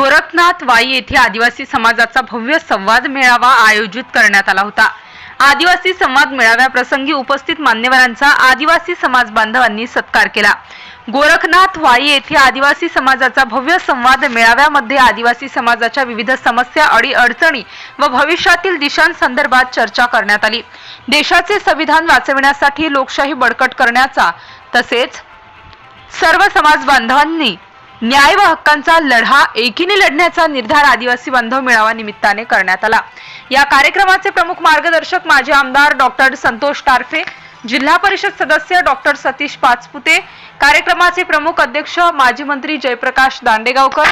गोरखनाथ वाई येथे आदिवासी समाजाचा भव्य संवाद मेळावा आयोजित करण्यात आला होता. आदिवासी संवाद मेळाव्याप्रसंगी उपस्थित मान्यवरांचा आदिवासी समाज बांधवांनी सत्कार केला. गोरखनाथ वाई येथे आदिवासी समाजाचा भव्य संवाद मेळाव्यामध्ये आदिवासी समाजाच्या विविध समस्या अडी अडचणी व भविष्यातील दिशांसंदर्भात चर्चा करण्यात आली. देशाचे संविधान वाचविण्यासाठी लोकशाही बळकट करण्याचा तसेच सर्व समाज बांधवांनी न्याय व हक्कांचा लढा एकीने लढण्याचा निर्धार आदिवासी बांधव मेळावा निमित्ताने करण्यात आला. या कार्यक्रमाचे प्रमुख मार्गदर्शक माजी आमदार डॉक्टर संतोष टारफे जिल्हा परिषद सदस्य डॉक्टर सतीश पाचपुते कार्यक्रमाचे प्रमुख अध्यक्ष माजी मंत्री जयप्रकाश दांडेगावकर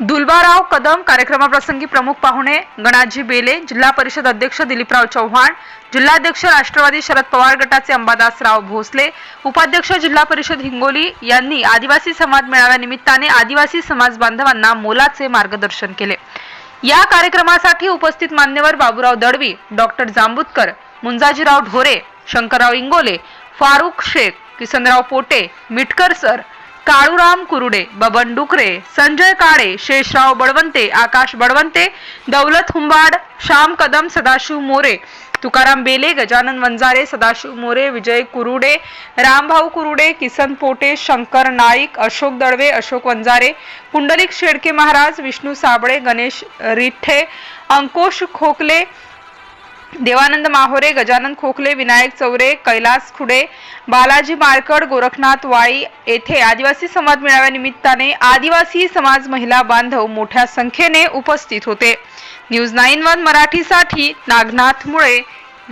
दुलबाराव कदम कार्यक्रमाप्रसंगी प्रमुख पाहुणे गणाजी बेले जिल्हा परिषद अध्यक्ष दिलीपराव चव्हाण जिल्हाध्यक्ष राष्ट्रवादी शरद पवार गटाचे अंबादासराव भोसले उपाध्यक्ष जिल्हा परिषद हिंगोली यांनी आदिवासी समाज मेळाव्यानिमित्ताने आदिवासी समाज बांधवांना मोलाचे मार्गदर्शन केले. या कार्यक्रमासाठी उपस्थित मान्यवर बाबूराव दडवी डॉक्टर जांबुतकर मुंजाजीराव ढोरे शंकरराव इंगोले फारुख शेख किसनराव पोटे मिटकर सर काळूराम कुरुडे बबन डुकरे संजय काळे शेषराव बळवंते आकाश बळवंते दौलत हुंबाड श्याम कदम सदाशिव मोरे तुकाराम बेले गजानन वंजारे सदाशिव मोरे विजय कुरुडे रामभाऊ कुरुडे किसन पोटे शंकर नाईक अशोक दळवे अशोक वंजारे पुंडलिक शेडके महाराज विष्णू साबळे गणेश रिठ्ठे अंकुश खोकले देवानंद माहोरे गजानन खोखले विनायक चौरे कैलास खुडे बालाजी माळकड गोरखनाथ वाई येथे आदिवासी समाज मेळाव्यानिमित्ताने आदिवासी समाज महिला बांधव मोठ्या संख्येने उपस्थित होते. न्यूज नाईन वन मराठीसाठी नागनाथ मुळे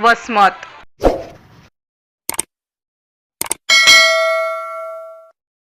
वसमत.